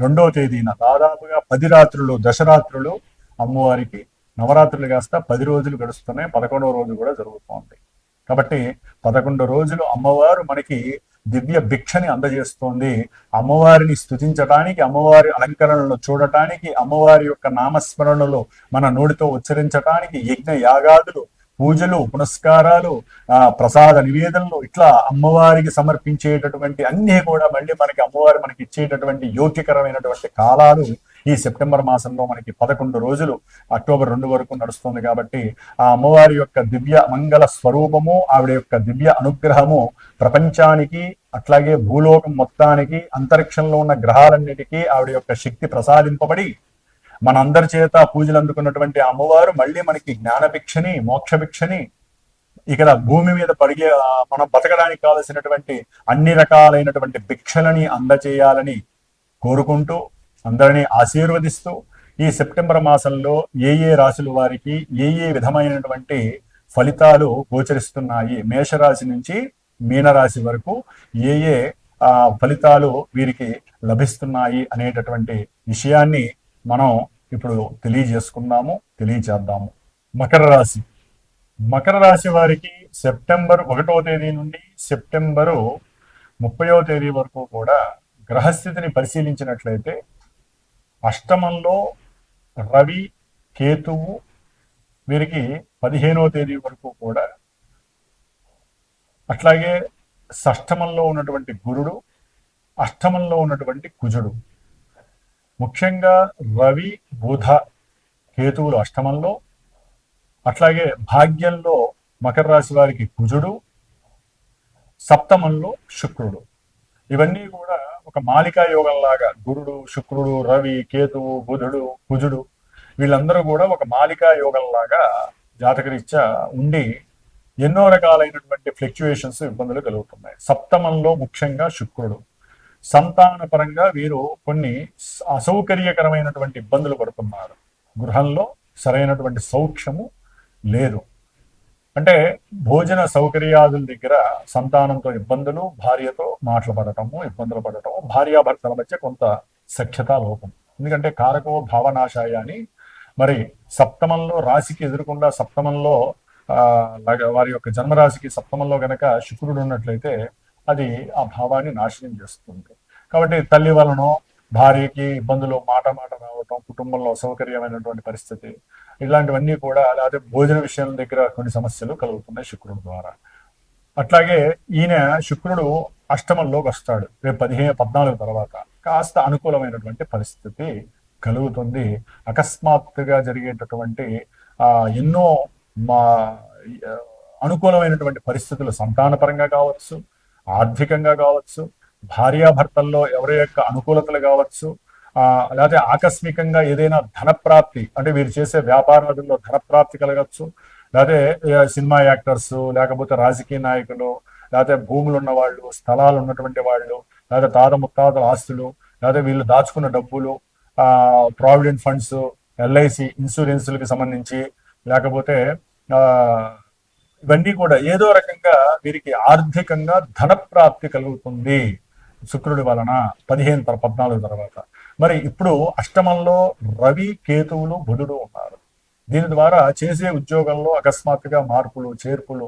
రెండవ తేదీన దాదాపుగా పది రాత్రులు దశరాత్రులు అమ్మవారికి నవరాత్రులు కాస్త పది రోజులు గడుస్తున్నాయి. పదకొండవ రోజు కూడా జరుగుతోంది. కాబట్టి పదకొండు రోజులు అమ్మవారు మనకి దివ్య భిక్షని అందజేస్తోంది. అమ్మవారిని స్తుతించటానికి అమ్మవారి అలంకరణలు చూడటానికి అమ్మవారి యొక్క నామస్మరణలు మన నోటితో ఉచ్చరించటానికి యజ్ఞ యాగాదులు పూజలు పునస్కారాలు ఆ ప్రసాద నివేదనలు ఇట్లా అమ్మవారికి సమర్పించేటటువంటి అన్నీ కూడా మళ్ళీ మనకి అమ్మవారు మనకి ఇచ్చేటటువంటి యోగ్యకరమైనటువంటి కాలాలు ఈ సెప్టెంబర్ మాసంలో మనకి పదకొండు రోజులు అక్టోబర్ రెండు వరకు నడుస్తుంది కాబట్టి ఆ అమ్మవారి యొక్క దివ్య మంగళ స్వరూపము ఆవిడ యొక్క దివ్య అనుగ్రహము ప్రపంచానికి అట్లాగే భూలోకం మొత్తానికి అంతరిక్షంలో ఉన్న గ్రహాలన్నిటికీ ఆవిడ యొక్క శక్తి ప్రసాదింపబడి మనందరి చేత పూజలు అందుకున్నటువంటి అమ్మవారు మళ్ళీ మనకి జ్ఞానభిక్షని మోక్షభిక్షని ఇక్కడ భూమి మీద పరిగే మనం బతకడానికి కావలసినటువంటి అన్ని రకాలైనటువంటి భిక్షలని అందచేయాలని కోరుకుంటూ అందరినీ ఆశీర్వదిస్తూ ఈ సెప్టెంబర్ మాసంలో ఏ ఏ రాశుల వారికి ఏ ఏ విధమైనటువంటి ఫలితాలు గోచరిస్తున్నాయి మేషరాశి నుంచి మీనరాశి వరకు ఏ ఏ ఆ, ఫలితాలు వీరికి లభిస్తున్నాయి అనేటటువంటి విషయాన్ని మనం ఇప్పుడు తెలియజేసుకుందాము తెలియచేద్దాము. మకర రాశి. మకర రాశి వారికి సెప్టెంబర్ ఒకటో తేదీ నుండి సెప్టెంబరు ముప్పయో తేదీ వరకు కూడా గ్రహస్థితిని పరిశీలించినట్లయితే అష్టమంలో రవి కేతువు వీరికి పదిహేనో తేదీ వరకు కూడా అట్లాగే షష్టమంలో ఉన్నటువంటి గురుడు అష్టమంలో ఉన్నటువంటి కుజుడు. ముఖ్యంగా రవి బుధ కేతువులు అష్టమంలో అట్లాగే భాగ్యంలో మకర రాశి వారికి కుజుడు సప్తమంలో శుక్రుడు. ఇవన్నీ కూడా ఒక మాలికా యోగంలాగా గురుడు శుక్రుడు రవి కేతువు బుధుడు కుజుడు వీళ్ళందరూ కూడా ఒక మాలికా యోగంలాగా జాతకరీత్యా ఉండి ఎన్నో రకాలైనటువంటి ఫ్లక్చుయేషన్స్ ఇబ్బందులు కలుగుతున్నాయి. సప్తమంలో ముఖ్యంగా శుక్రుడు. సంతాన పరంగా వీరు కొన్ని అసౌకర్యకరమైనటువంటి ఇబ్బందులు పడుతున్నారు. గృహంలో సరైనటువంటి సౌఖ్యము లేదు. అంటే భోజన సౌకర్యాదుల దగ్గర సంతానంతో ఇబ్బందులు భార్యతో మాటలు పడటము ఇబ్బందులు పడటము భార్యాభర్తల మధ్య కొంత సఖ్యత లోపం. ఎందుకంటే కారకో భావనాశాయ అని మరి సప్తమంలో రాశికి ఎదురకుండా సప్తమంలో ఆ, వారి యొక్క జన్మరాశికి సప్తమంలో గనక శుక్రుడు ఉన్నట్లయితే అది ఆ భావాన్ని నాశనం చేస్తుంది. కాబట్టి తల్లి వలన భార్యకి ఇబ్బందులు మాట మాట రావటం కుటుంబంలో అసౌకర్యమైనటువంటి పరిస్థితి ఇలాంటివన్నీ కూడా లేకపోతే భోజన విషయం దగ్గర కొన్ని సమస్యలు కలుగుతున్నాయి శుక్రుడు ద్వారా. అట్లాగే ఈయన శుక్రుడు అష్టమంలోకి వస్తాడు రేపు పదిహేను పద్నాలుగు తర్వాత. కాస్త అనుకూలమైనటువంటి పరిస్థితి కలుగుతుంది. అకస్మాత్తుగా జరిగేటటువంటి ఆ ఎన్నో మా అనుకూలమైనటువంటి పరిస్థితులు సంతానపరంగా కావచ్చు ఆర్థికంగా కావచ్చు భార్యాభర్తల్లో ఎవరి యొక్క అనుకూలతలు కావచ్చు లేకపోతే ఆకస్మికంగా ఏదైనా ధనప్రాప్తి అంటే వీరు చేసే వ్యాపారాదుల్లో ధనప్రాప్తి కలగచ్చు. లేకపోతే సినిమా యాక్టర్స్ లేకపోతే రాజకీయ నాయకులు లేకపోతే భూములు ఉన్న వాళ్ళు స్థలాలు ఉన్నటువంటి వాళ్ళు లేకపోతే తాత ముత్తాతల ఆస్తులు లేకపోతే వీళ్ళు దాచుకున్న డబ్బులు ఆ ప్రావిడెంట్ ఫండ్స్ ఎల్ఐసి ఇన్సూరెన్స్లకి సంబంధించి లేకపోతే ఇవన్నీ కూడా ఏదో రకంగా వీరికి ఆర్థికంగా ధన ప్రాప్తి కలుగుతుంది శుక్రుడి వలన పదిహేను పద్నాలుగు తర్వాత. మరి ఇప్పుడు అష్టమంలో రవి కేతువులు బుధుడు ఉన్నారు. దీని ద్వారా చేసే ఉద్యోగంలో అకస్మాత్తుగా మార్పులు చేర్పులు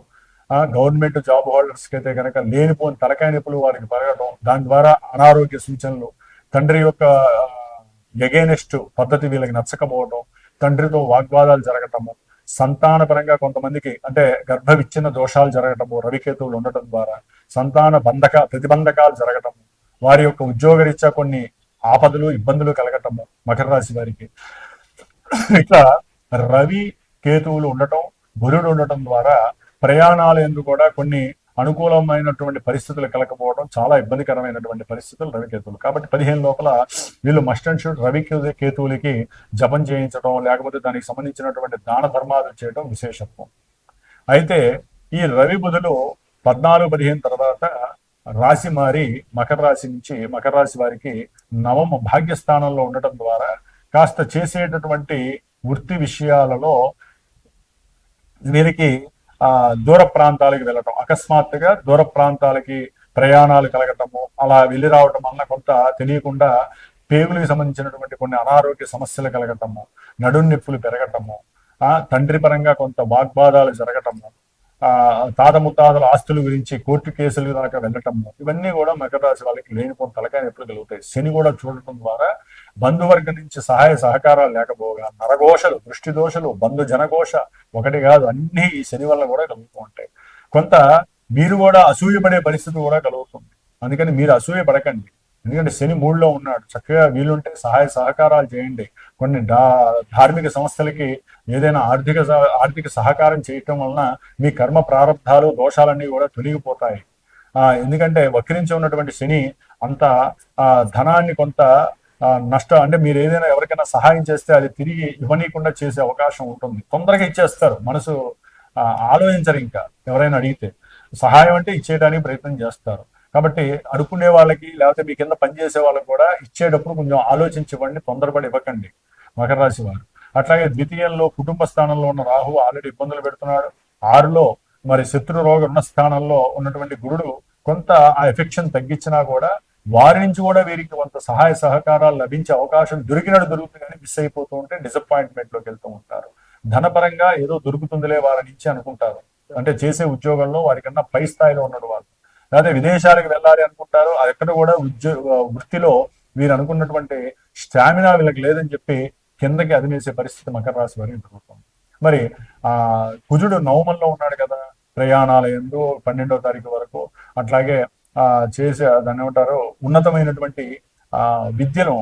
ఆ గవర్నమెంట్ జాబ్ హోల్డర్స్కి అయితే కనుక లేనిపోని తలకాయ నొప్పులు వారికి పెరగడం దాని ద్వారా అనారోగ్య సూచనలు తండ్రి యొక్క ఎగేనెస్ట్ పద్ధతి వీళ్ళకి నచ్చకపోవడం తండ్రితో వాగ్వాదాలు జరగటము సంతాన పరంగా కొంతమందికి అంటే గర్భ విచ్ఛిన్న దోషాలు జరగటము రవికేతువులు ఉండటం ద్వారా సంతాన బంధక ప్రతిబంధకాలు జరగటము వారి యొక్క ఉద్యోగరీత్యా కొన్ని ఆపదలు ఇబ్బందులు కలగటము మకర రాశి వారికి. ఇట్లా రవి కేతువులు ఉండటం బుధుడు ఉండటం ద్వారా ప్రయాణాలు ఎందుకు కూడా కొన్ని అనుకూలమైనటువంటి పరిస్థితులు కలకపోవడం చాలా ఇబ్బందికరమైనటువంటి పరిస్థితులు రవికేతువులు. కాబట్టి పదిహేను లోపల వీళ్ళు మస్ట్ అండ్ షూట్ రవి కేతువులకి జపం చేయించడం లేకపోతే దానికి సంబంధించినటువంటి దాన ధర్మాలు చేయడం విశేషత్వం. అయితే ఈ రవి బుధులు పద్నాలుగు పదిహేను తర్వాత రాశి మారి మకర రాశి నుంచి మకర రాశి వారికి నవమ భాగ్యస్థానంలో ఉండటం ద్వారా కాస్త చేసేటటువంటి వృత్తి విషయాలలో వీరికి దూర ప్రాంతాలకు వెళ్ళటం అకస్మాత్తుగా దూర ప్రాంతాలకి ప్రయాణాలు కలగటము అలా వెళ్ళి రావటం వల్ల కొంత తెలియకుండా పేగులకు సంబంధించినటువంటి కొన్ని అనారోగ్య సమస్యలు కలగటము నడుం నొప్పులు పెరగటము ఆ తండ్రి పరంగా కొంత వాగ్వాదాలు జరగటము తాత ముత్తాతల ఆస్తుల గురించి కోర్టు కేసులు దాకా వెళ్ళటము ఇవన్నీ కూడా మకర రాశి వాళ్ళకి లేనిపోయిన తలకాయని ఎప్పుడు కలుగుతాయి. శని కూడా చూడటం ద్వారా బంధువర్గం నుంచి సహాయ సహకారాలు లేకపోగా నరఘోషలు దృష్టి దోషలు బంధు జనఘోష ఒకటి కాదు అన్ని ఈ శని వల్ల కూడా కలుగుతూ ఉంటాయి. కొంత మీరు కూడా అసూయపడే పరిస్థితి కూడా కలుగుతుంది. అందుకని మీరు అసూయ పడకండి ఎందుకంటే శని మూడులో ఉన్నాడు. చక్కగా వీలుంటే సహాయ సహకారాలు చేయండి. కొన్ని డా- ధార్మిక సంస్థలకి ఏదైనా ఆర్థిక సహ- ఆర్థిక సహకారం చేయటం వలన మీ కర్మ ప్రారంధాలు దోషాలన్నీ కూడా తొలగిపోతాయి. ఆ ఎందుకంటే వక్రించి ఉన్నటువంటి శని అంత ఆ ధనాన్ని కొంత ఆ, నష్టం అంటే మీరు ఏదైనా ఎవరికైనా సహాయం చేస్తే అది తిరిగి ఇవ్వనీయకుండా చేసే అవకాశం ఉంటుంది. తొందరగా ఇచ్చేస్తారు. మనసు ఆలోచించరు ఇంకా ఎవరైనా అడిగితే. సహాయం అంటే ఇచ్చేయడానికి ప్రయత్నం చేస్తారు. కాబట్టి అడుక్కునే వాళ్ళకి లేకపోతే మీ కింద పనిచేసే వాళ్ళకి కూడా ఇచ్చేటప్పుడు కొంచెం ఆలోచించి ఇవ్వండి తొందరపడి ఇవ్వకండి మకర రాశి వారు. అట్లాగే ద్వితీయంలో కుటుంబ స్థానంలో ఉన్న రాహు ఆల్రెడీ ఇబ్బందులు పెడుతున్నాడు. ఆరులో మరి శత్రు రోగ ఉన్న స్థానంలో ఉన్నటువంటి గురుడు కొంత ఆ ఎఫెక్షన్ తగ్గించినా కూడా వారి నుంచి కూడా వీరికి కొంత సహాయ సహకారాలు లభించే అవకాశం దొరికినట్టు దొరుకుతుంది కానీ మిస్ అయిపోతూ ఉంటే డిసప్పాయింట్మెంట్లోకి వెళ్తూ ఉంటారు. ధనపరంగా ఏదో దొరుకుతుందిలే వారి నుంచి అనుకుంటారు. అంటే చేసే ఉద్యోగంలో వారికన్నా పై స్థాయిలో ఉన్నాడు వాళ్ళు లేకపోతే విదేశాలకు వెళ్ళాలి అనుకుంటారు ఎక్కడ కూడా ఉద్యోగ వృత్తిలో వీరు అనుకున్నటువంటి స్టామినా వీళ్ళకి లేదని చెప్పి కిందకి అదినేసే పరిస్థితి మకర రాశి వారికి జరుగుతుంది మరి ఆ కుజుడు నవమంలో ఉన్నాడు కదా ప్రయాణాల ఎందు పన్నెండవ తారీఖు వరకు అట్లాగే ఆ చేసే దాన్ని ఏమంటారు ఉన్నతమైనటువంటి ఆ విద్యను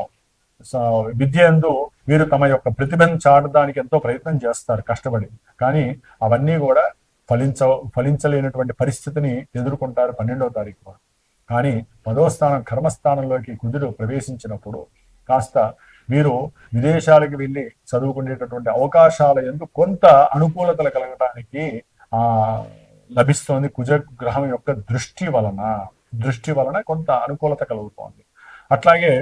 స- విద్య ఎందు వీరు తమ యొక్క ప్రతిభను చాటడానికి ఎంతో ప్రయత్నం చేస్తారు కష్టపడి. కానీ అవన్నీ కూడా ఫలించ ఫలించలేనటువంటి పరిస్థితిని ఎదుర్కొంటారు పన్నెండవ తారీఖు కానీ పదో స్థానం కర్మస్థానంలోకి కుజుడు ప్రవేశించినప్పుడు కాస్త వీరు విదేశాలకు వెళ్ళి చదువుకునేటటువంటి అవకాశాల ఎందు కొంత అనుకూలతలు కలగడానికి ఆ లభిస్తోంది కుజ గ్రహం యొక్క దృష్టి వలన. దృష్టి వలన కొంత అనుకూలత కలుగుతోంది. అట్లాగే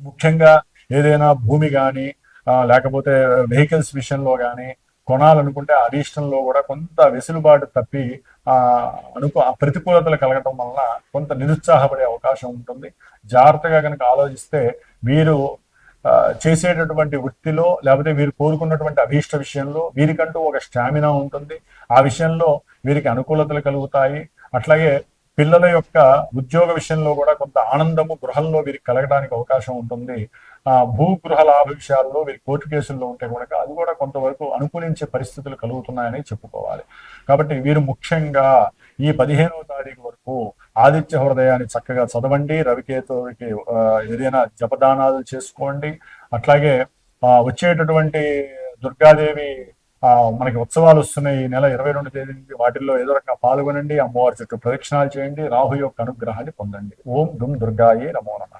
ముఖ్యంగా ఏదైనా భూమి కానీ లేకపోతే వెహికల్స్ విషయంలో కానీ కొనాలనుకుంటే ఆ అడిషన్లో కూడా కొంత వెసులుబాటు తప్పి ఆ అనుకో ఆ ప్రతికూలతలు కలగటం వలన కొంత నిరుత్సాహపడే అవకాశం ఉంటుంది. జాగ్రత్తగా కనుక ఆలోచిస్తే వీరు ఆ, చేసేటటువంటి వృత్తిలో లేకపోతే వీరు కోరుకున్నటువంటి అభీష్ట విషయంలో వీరికంటూ ఒక స్టామినా ఉంటుంది. ఆ విషయంలో వీరికి అనుకూలతలు కలుగుతాయి. అట్లాగే పిల్లల యొక్క ఉద్యోగ విషయంలో కూడా కొంత ఆనందము గృహంలో వీరికి కలగడానికి అవకాశం ఉంటుంది. ఆ లాభ విషయాల్లో వీరి కోర్టు కేసుల్లో ఉంటే కనుక అది కూడా కొంతవరకు అనుకూలించే పరిస్థితులు కలుగుతున్నాయని చెప్పుకోవాలి. కాబట్టి వీరు ముఖ్యంగా ఈ పదిహేనవ తారీఖు వరకు ఆదిత్య హృదయాన్ని చక్కగా చదవండి రవికేతుడికి ఏదైనా జపదానాలు చేసుకోండి. అట్లాగే వచ్చేటటువంటి దుర్గాదేవి ఆ, మనకి ఉత్సవాలు వస్తున్నాయి. ఈ నెల ఇరవై రెండు తేదీ నుంచి వాటిల్లో ఏదో రకంగా పాల్గొనండి అమ్మవారి చుట్టూ ప్రదక్షిణాలు చేయండి రాహు యొక్క అనుగ్రహాన్ని పొందండి. ఓం దుమ్ దుర్గాయే నమో నమ.